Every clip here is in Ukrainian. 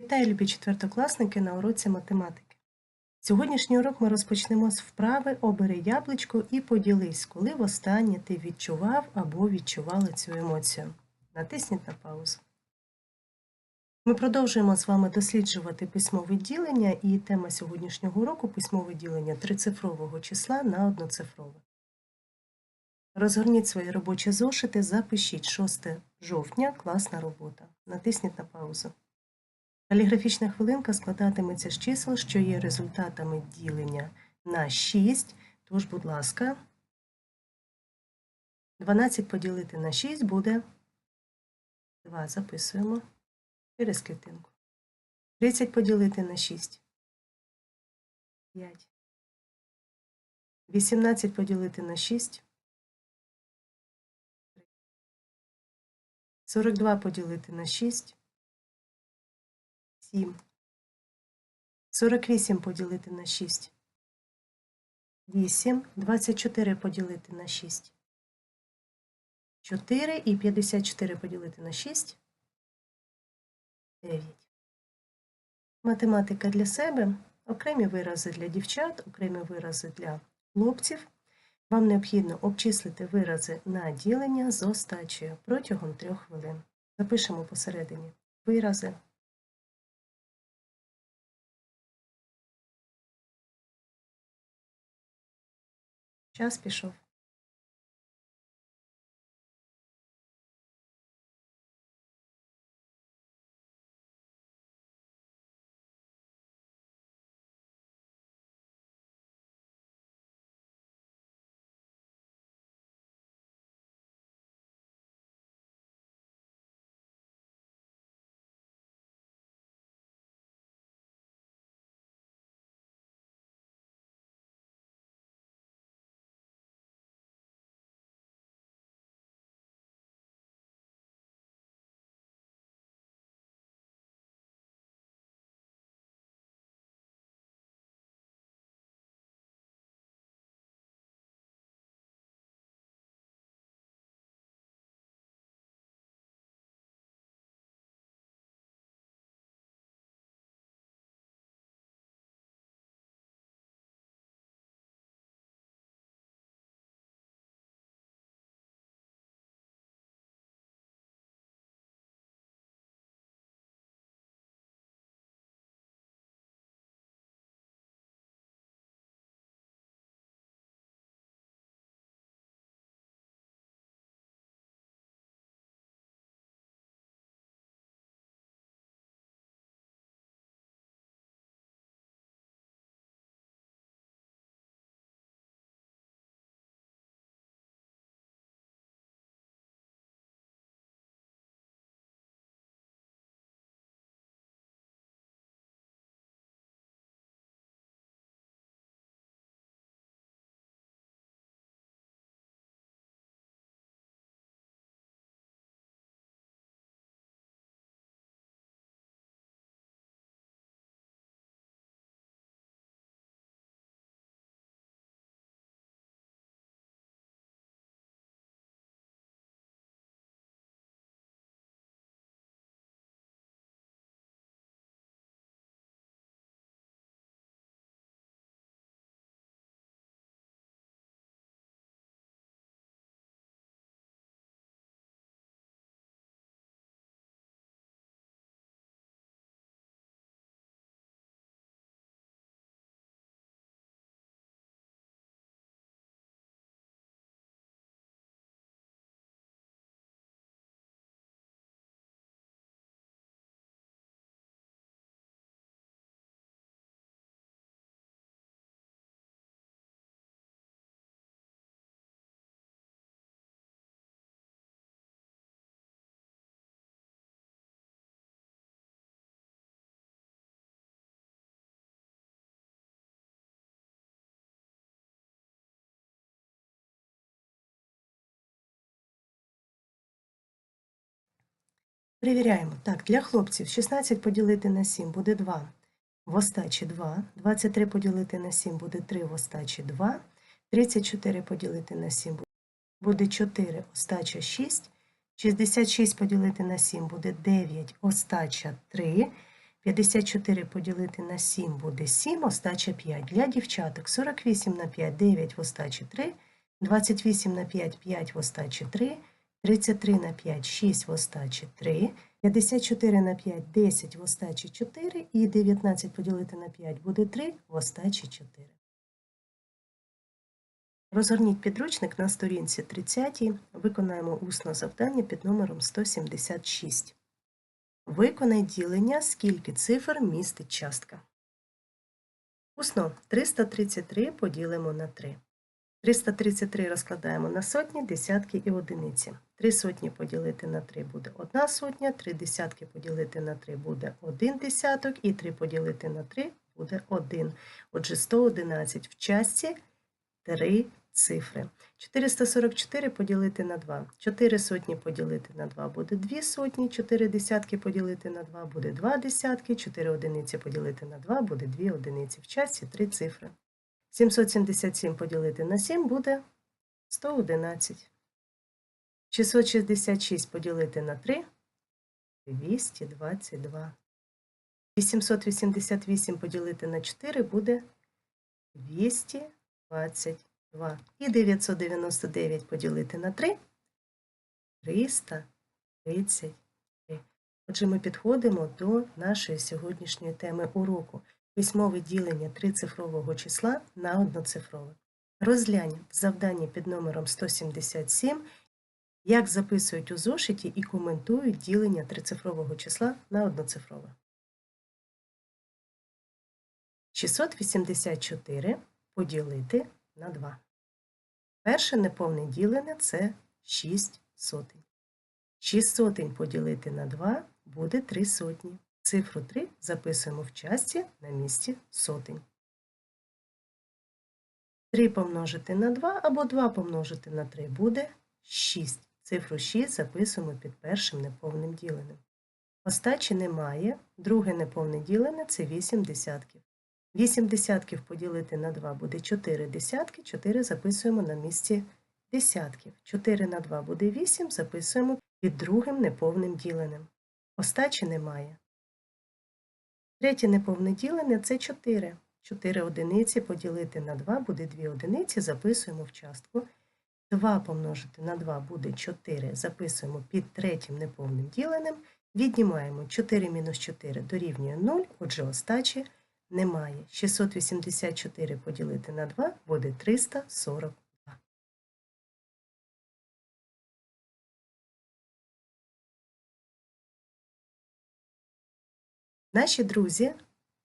Вітаю, любі четвертокласники на уроці математики. Сьогоднішній урок ми розпочнемо з вправи Обери яблучко і поділись, коли востаннє ти відчував або відчувала цю емоцію. Натисніть на паузу. Ми продовжуємо з вами досліджувати письмове ділення, і тема сьогоднішнього уроку письмове ділення трицифрового числа на одноцифрове. Розгорніть свої робочі зошити, запишіть 6 жовтня, класна робота. Натисніть на паузу. Каліграфічна хвилинка складатиметься з чисел, що є результатами ділення на 6. Тож, будь ласка, 12 поділити на 6 буде 2. Записуємо через клітинку. 30 поділити на 6. 5. 18 поділити на 6. 42 поділити на 6. 7. 48 поділити на 6. 8. 24 поділити на 6. 4 і 54 поділити на 6. 9. Математика для себе. Окремі вирази для дівчат, окремі вирази для хлопців. Вам необхідно обчислити вирази на ділення з остачею протягом 3 хвилин. Запишемо посередині вирази. Час пішов. Перевіряємо. Так, для хлопців 16 поділити на 7 буде 2. В остачі 2. 23 поділити на 7 буде 3 в остачі 2. 34 поділити на 7 буде 4, остача 6. 66 поділити на 7 буде 9, остача 3. 54 поділити на 7 буде 7, остача 5. Для дівчаток 48 на 5 9 в остачі 3, 28 на 5 5 в остачі 3, 33 на 5 6 в остачі 3, 54 на 5 10 в остачі 4 і 19 поділити на 5 буде 3 в остачі 4. Розгорніть підручник на сторінці 30. Виконаємо усне завдання під номером 176. Виконай ділення, скільки цифр містить частка. Усно 333 поділимо на 3. 333 розкладаємо на сотні, десятки і одиниці. 3 сотні поділити на 3 буде 1 сотня, 3 десятки поділити на 3 буде 1 десяток, і 3 поділити на 3 буде 1. Отже, 111 в частці 3 цифри. 444 поділити на 2. 4 сотні поділити на 2 буде 2 сотні, 4 десятки поділити на 2 буде 2 десятки, 4 одиниці поділити на 2 буде 2 одиниці. В часті 3 цифри. 777 поділити на 7 буде 111. 666 поділити на 3 222. 888 поділити на 4 буде 222. І 999 поділити на 3 333. Отже, ми підходимо до нашої сьогоднішньої теми уроку. Письмове ділення трицифрового числа на одноцифрове. Розглянь завдання під номером 177, як записують у зошиті і коментують ділення трицифрового числа на одноцифрове. 684 поділити на 2. Перше неповне ділене це 6 сотень. 6 сотень поділити на 2 буде 3 сотні. Цифру 3 записуємо в часті на місці сотень. 3 помножити на 2 або 2 помножити на 3 буде 6. Цифру 6 записуємо під першим неповним діленим. Остачі немає. Друге неповне ділене це 8 десятків. 8 десятків поділити на 2 буде 4 десятки, 4 записуємо на місці десятків. 4 на 2 буде 8, записуємо під другим неповним діленим. Остачі немає. Третє неповне ділене це 4. 4 одиниці поділити на 2 буде 2 одиниці, записуємо в частку. 2 помножити на 2 буде 4, записуємо під третім неповним діленим. Віднімаємо 4 мінус 4 дорівнює 0, отже, остачі немає. 684 поділити на 2 буде 342. Наші друзі,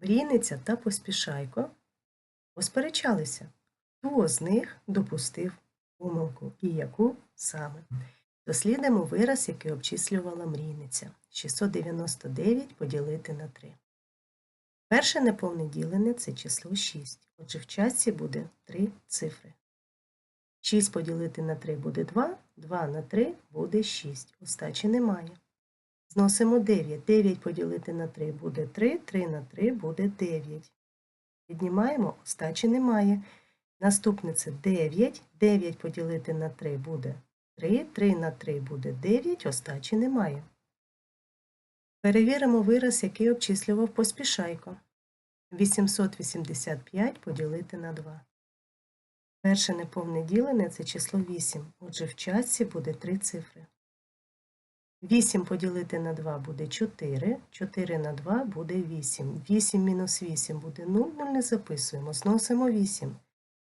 Мрійниця та Поспішайко, посперечалися, хто з них допустив помилку і яку саме. Дослідимо вираз, який обчислювала мрійниця. 699 поділити на 3. Перше неповне ділене це число 6. Отже, в частці буде 3 цифри. 6 поділити на 3 буде 2, 2 на 3 буде 6. Остачі немає. Зносимо 9. 9 поділити на 3 буде 3, 3 на 3 буде 9. Віднімаємо, остачі немає. Наступне це 9. 9 поділити на 3 буде 3, 3 на 3 буде 9, остачі немає. Перевіримо вираз, який обчислював поспішайко. 885 поділити на 2. Перше неповне ділене це число 8, отже в частці буде 3 цифри. 8 поділити на 2 буде 4, 4 на 2 буде 8. 8 мінус 8 буде 0, 0 не записуємо, зносимо 8.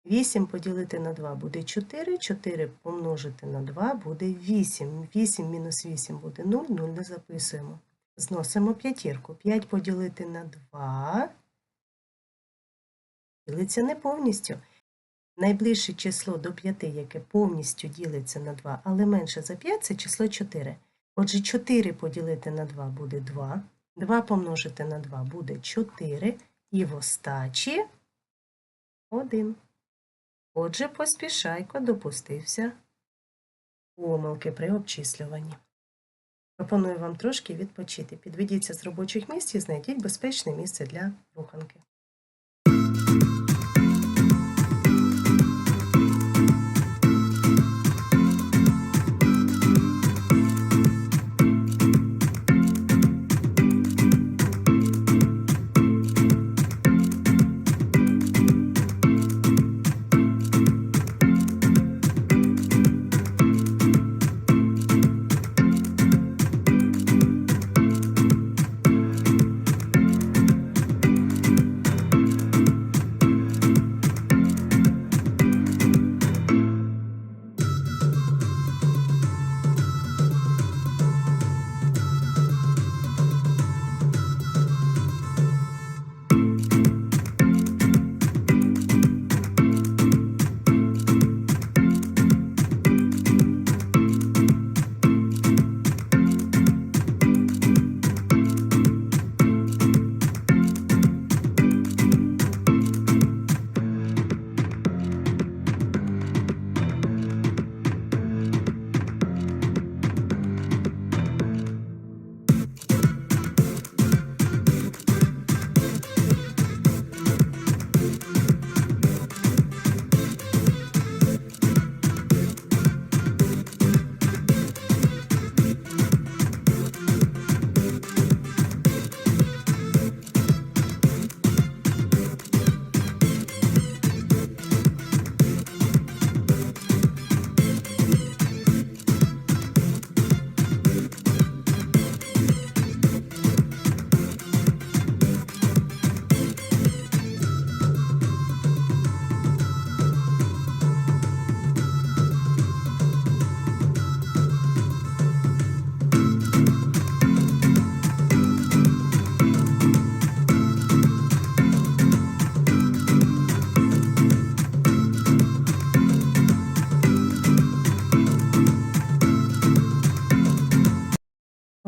8 поділити на 2 буде 4, 4 помножити на 2 буде 8. 8 мінус 8 буде 0, 0 не записуємо. Зносимо п'ятірку. 5 поділити на 2 ділиться не повністю. Найближче число до 5, яке повністю ділиться на 2, але менше за 5 це число 4. Отже, 4 поділити на 2 буде 2. 2 помножити на 2 буде 4. І в остачі 1. Отже, поспішайко допустився помилки при обчислюванні. Пропоную вам трошки відпочити. Підведіться з робочих місць і знайдіть безпечне місце для руханки.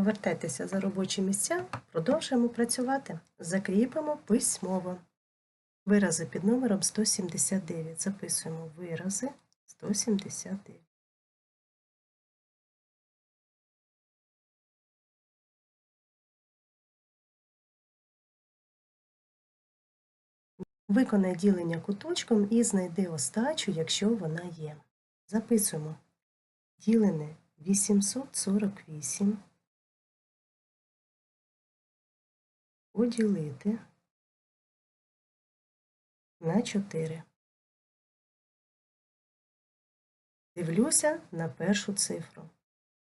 Повертайтеся за робочі місця, продовжуємо працювати. Закріпимо письмово. Вирази під номером 179. Записуємо вирази 179. Виконай ділення куточком і знайди остачу, якщо вона є. Записуємо. Ділене 848 поділити на 4. Дивлюся на першу цифру.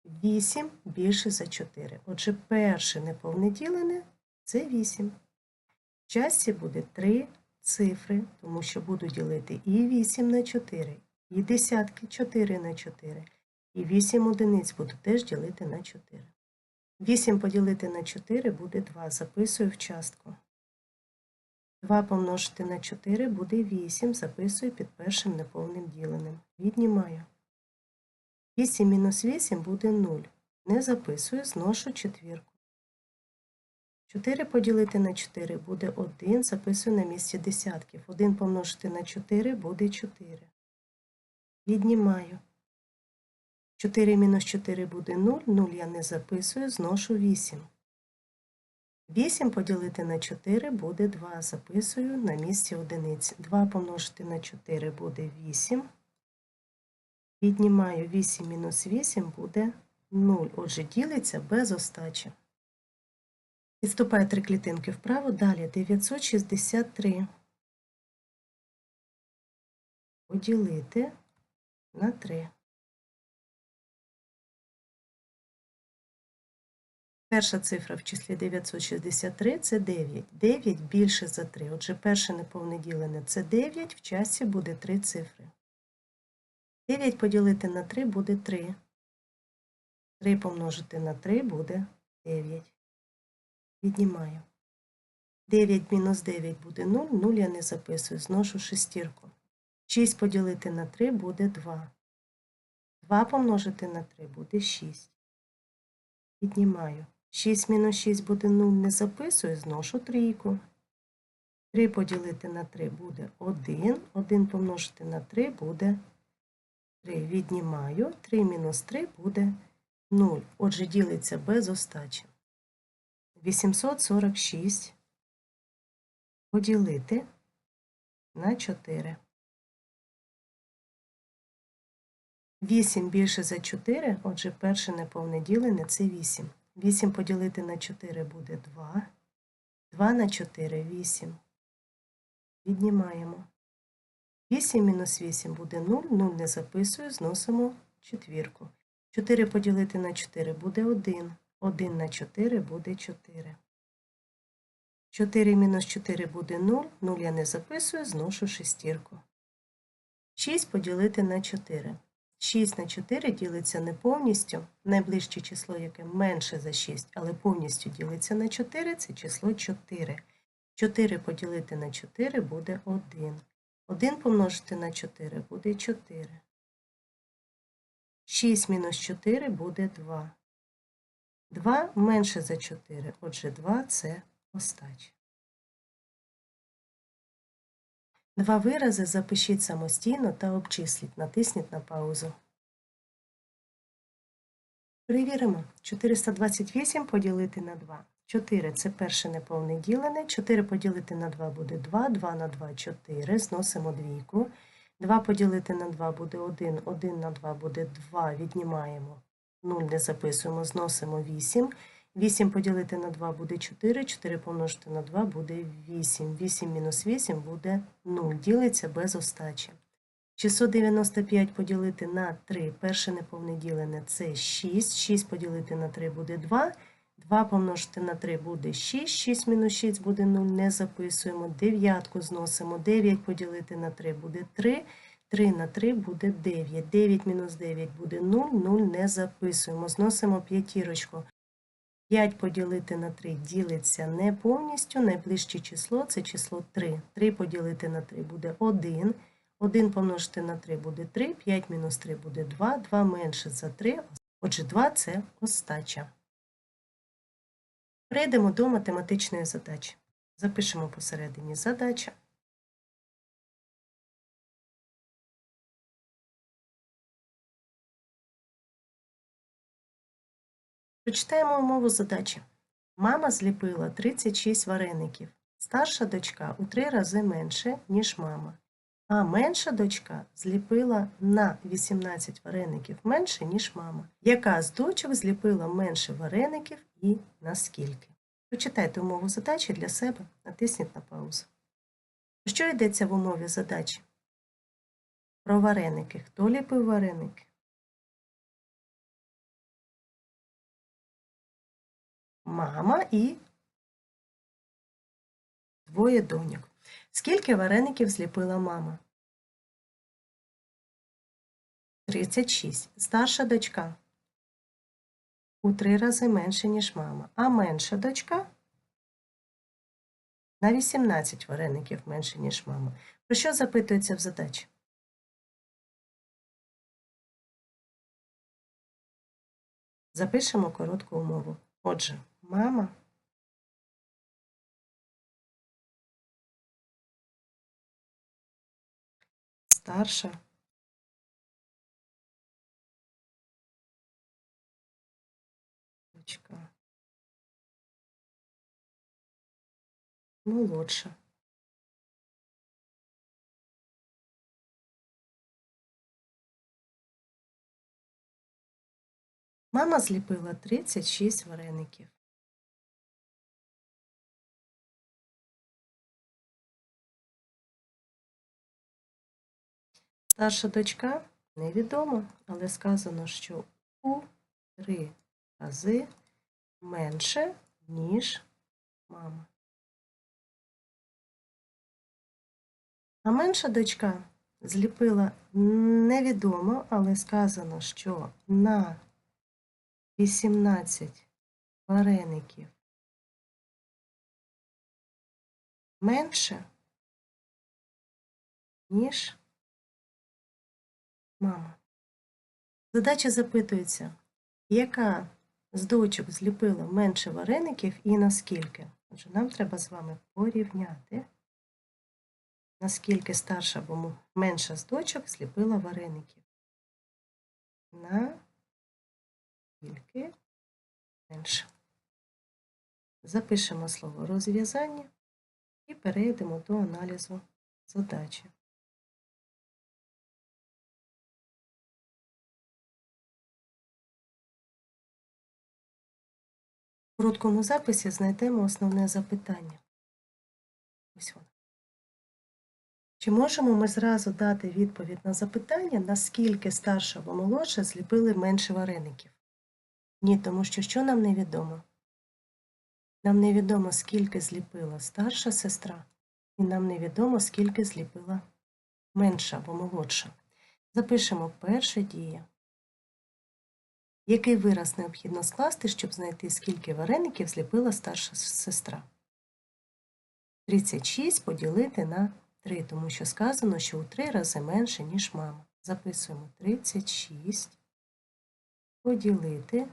8 більше за 4. Отже, перше неповне ділене – це 8. В часті буде 3 цифри, тому що буду ділити і 8 на 4, і десятки 4 на 4, і 8 одиниць буду теж ділити на 4. 8 поділити на 4 буде 2. Записую в частку. 2 помножити на 4 буде 8. Записую під першим неповним діленим. Віднімаю. 8 мінус 8 буде 0. Не записую, зношу четвірку. 4 поділити на 4 буде 1. Записую на місці десятків. 1 помножити на 4 буде 4. Віднімаю. 4 мінус 4 буде 0, 0 я не записую, зношу 8. 8 поділити на 4 буде 2. Записую на місці одиниць. 2 помножити на 4 буде 8. Віднімаю 8 мінус 8 буде 0. Отже, ділиться без остачі. Відступає три клітинки вправо. Далі 963. Поділити на 3. Перша цифра в числі 963 це 9. 9 більше за 3. Отже, перше неповне ділене це 9, в часі буде 3 цифри. 9 поділити на 3 буде 3. 3 помножити на 3 буде 9. Віднімаю. 9 мінус 9 буде 0, 0 я не записую, зношу шестірку. 6 поділити на 3 буде 2. 2 помножити на 3 буде 6. Віднімаю. 6 мінус 6 буде 0, не записую, зношу трійку. 3 поділити на 3 буде 1. 1 помножити на 3 буде 3. Віднімаю. 3 мінус 3 буде 0. Отже, ділиться без остачі. 846 поділити на 4. 8 більше за 4, отже, перше неповне ділене – це 8. 8 поділити на 4 буде 2. 2 на 4 – 8. Віднімаємо. 8 мінус 8 буде 0, 0 не записую, зносимо четвірку. 4 поділити на 4 буде 1. 1 на 4 буде 4. 4 мінус 4 буде 0, 0 я не записую, зношу шестірку. 6 поділити на 4. 6 на 4 ділиться не повністю, найближче число, яке менше за 6, але повністю ділиться на 4, це число 4. 4 поділити на 4 буде 1. 1 помножити на 4 буде 4. 6 мінус 4 буде 2. 2 менше за 4, отже 2 це остача. Два вирази запишіть самостійно та обчисліть. Натисніть на паузу. Перевіримо. 428 поділити на 2. 4 це перше неповне ділене. 4 поділити на 2 буде 2, 2 на 2 4. Зносимо двійку. 2 поділити на 2 буде 1, 1 на 2 буде 2, віднімаємо 0 не записуємо, зносимо 8. 8 поділити на 2 буде 4, 4 помножити на 2 буде 8. 8 мінус 8 буде 0, ділиться без остачі. 695 поділити на 3, перше неповне ділене – це 6. 6 поділити на 3 буде 2. 2 помножити на 3 буде 6, 6 мінус 6 буде 0, не записуємо. Дев'ятку зносимо, 9 поділити на 3 буде 3. 3 на 3 буде 9. 9 мінус 9 буде 0, 0 не записуємо. Зносимо п'ятірочку. 5 поділити на 3 ділиться не повністю. Найближче число це число 3. 3 поділити на 3 буде 1. 1 помножити на 3 буде 3, 5 мінус 3 буде 2, 2 менше за 3. Отже, 2 це остача. Перейдемо до математичної задачі. Запишемо посередині задача. Прочитаємо умову задачі. Мама зліпила 36 вареників. Старша дочка у три рази менше, ніж мама. А менша дочка зліпила на 18 вареників менше, ніж мама. Яка з дочок зліпила менше вареників і наскільки? Прочитайте умову задачі для себе, натисніть на паузу. Що йдеться в умові задачі? Про вареники. Хто ліпив вареники? Мама і двоє доньок. Скільки вареників зліпила мама? 36. Старша дочка. У три рази менше, ніж мама. А менша дочка на 18 вареників менше, ніж мама. Про що запитується в задачі? Запишемо коротку умову. Отже, мама старша дочка молодша. Мама зліпила 36 вареників. Старша дочка невідомо, але сказано, що у три рази менше, ніж мама. А менша дочка зліпила невідомо, але сказано, що на 18 вареників менше, ніж мама. Задача запитується, яка з дочок зліпила менше вареників і наскільки? Отже, нам треба з вами порівняти, наскільки старша або менша з дочок зліпила вареників. На скільки менше. Запишемо слово розв'язання і перейдемо до аналізу задачі. В короткому записі знайдемо основне запитання. Ось воно. Чи можемо ми зразу дати відповідь на запитання, наскільки старша або молодша зліпили менше вареників? Ні, тому що що нам невідомо? Нам невідомо, скільки зліпила старша сестра, і нам невідомо, скільки зліпила менша або молодша. Запишемо перша дія. Який вираз необхідно скласти, щоб знайти, скільки вареників зліпила старша сестра? 36 поділити на 3, тому що сказано, що у 3 рази менше, ніж мама. Записуємо 36 поділити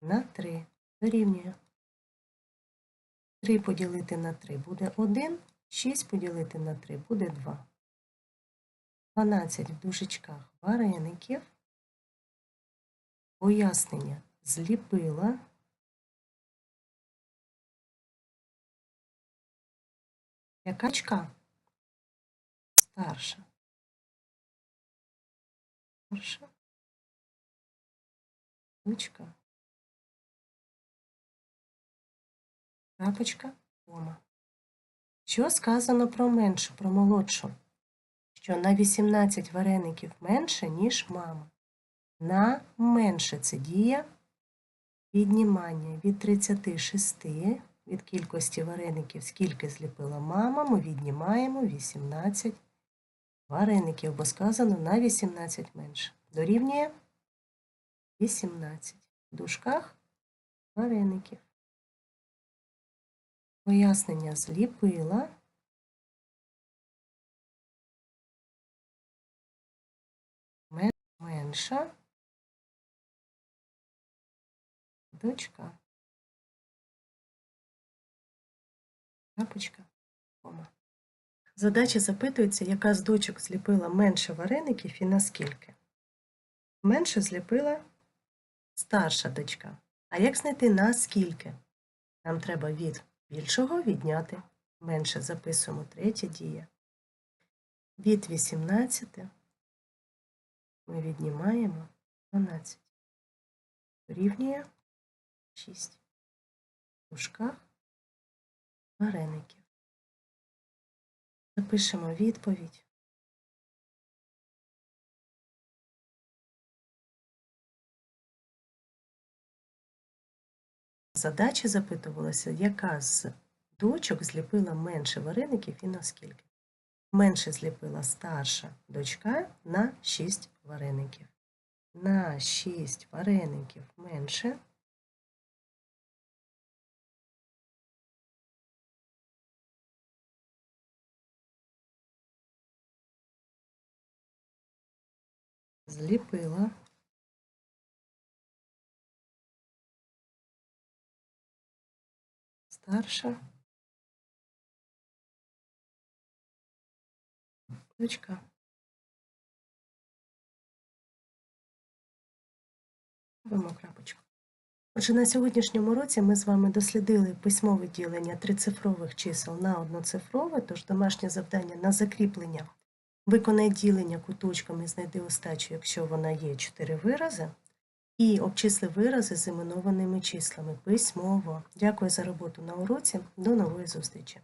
на 3 дорівнює. 3 поділити на 3 буде 1, 6 поділити на 3 буде 2. 12 в дужечках вареників. Пояснення зліпила. Яка чка? Старша. Старша. Дочка. Крапочка, кома. Що сказано про меншу, про молодшу? Що на 18 вареників менше, ніж мама. На менше це дія віднімання від 36 від кількості вареників, скільки зліпила мама, ми віднімаємо 18 вареників, бо сказано на 18 менше. Дорівнює 18. В дужках вареників. Пояснення зліпила. Менша дочка. Крапочка, кома. Задача запитується, яка з дочок зліпила менше вареників і наскільки. Менше зліпила старша дочка. А як знайти наскільки? Нам треба від більшого відняти. Менше записуємо третя дія. Від 18 ми віднімаємо 12. Рівнює 6. У вареників. Запишемо відповідь. Задача запитувалася, яка з дочок зліпила менше вареників і наскільки. Менше зліпила старша дочка на 6 вареників. На 6 вареників менше. Зліпила старша дочка. Ставимо крапочку. Отже, на сьогоднішньому році ми з вами дослідили письмове ділення трицифрових чисел на одноцифрове, тож домашнє завдання на закріплення. Виконай ділення куточками, знайди остачу, якщо вона є 4 вирази, і обчисли вирази з іменованими числами письмово. Дякую за роботу на уроці. До нової зустрічі!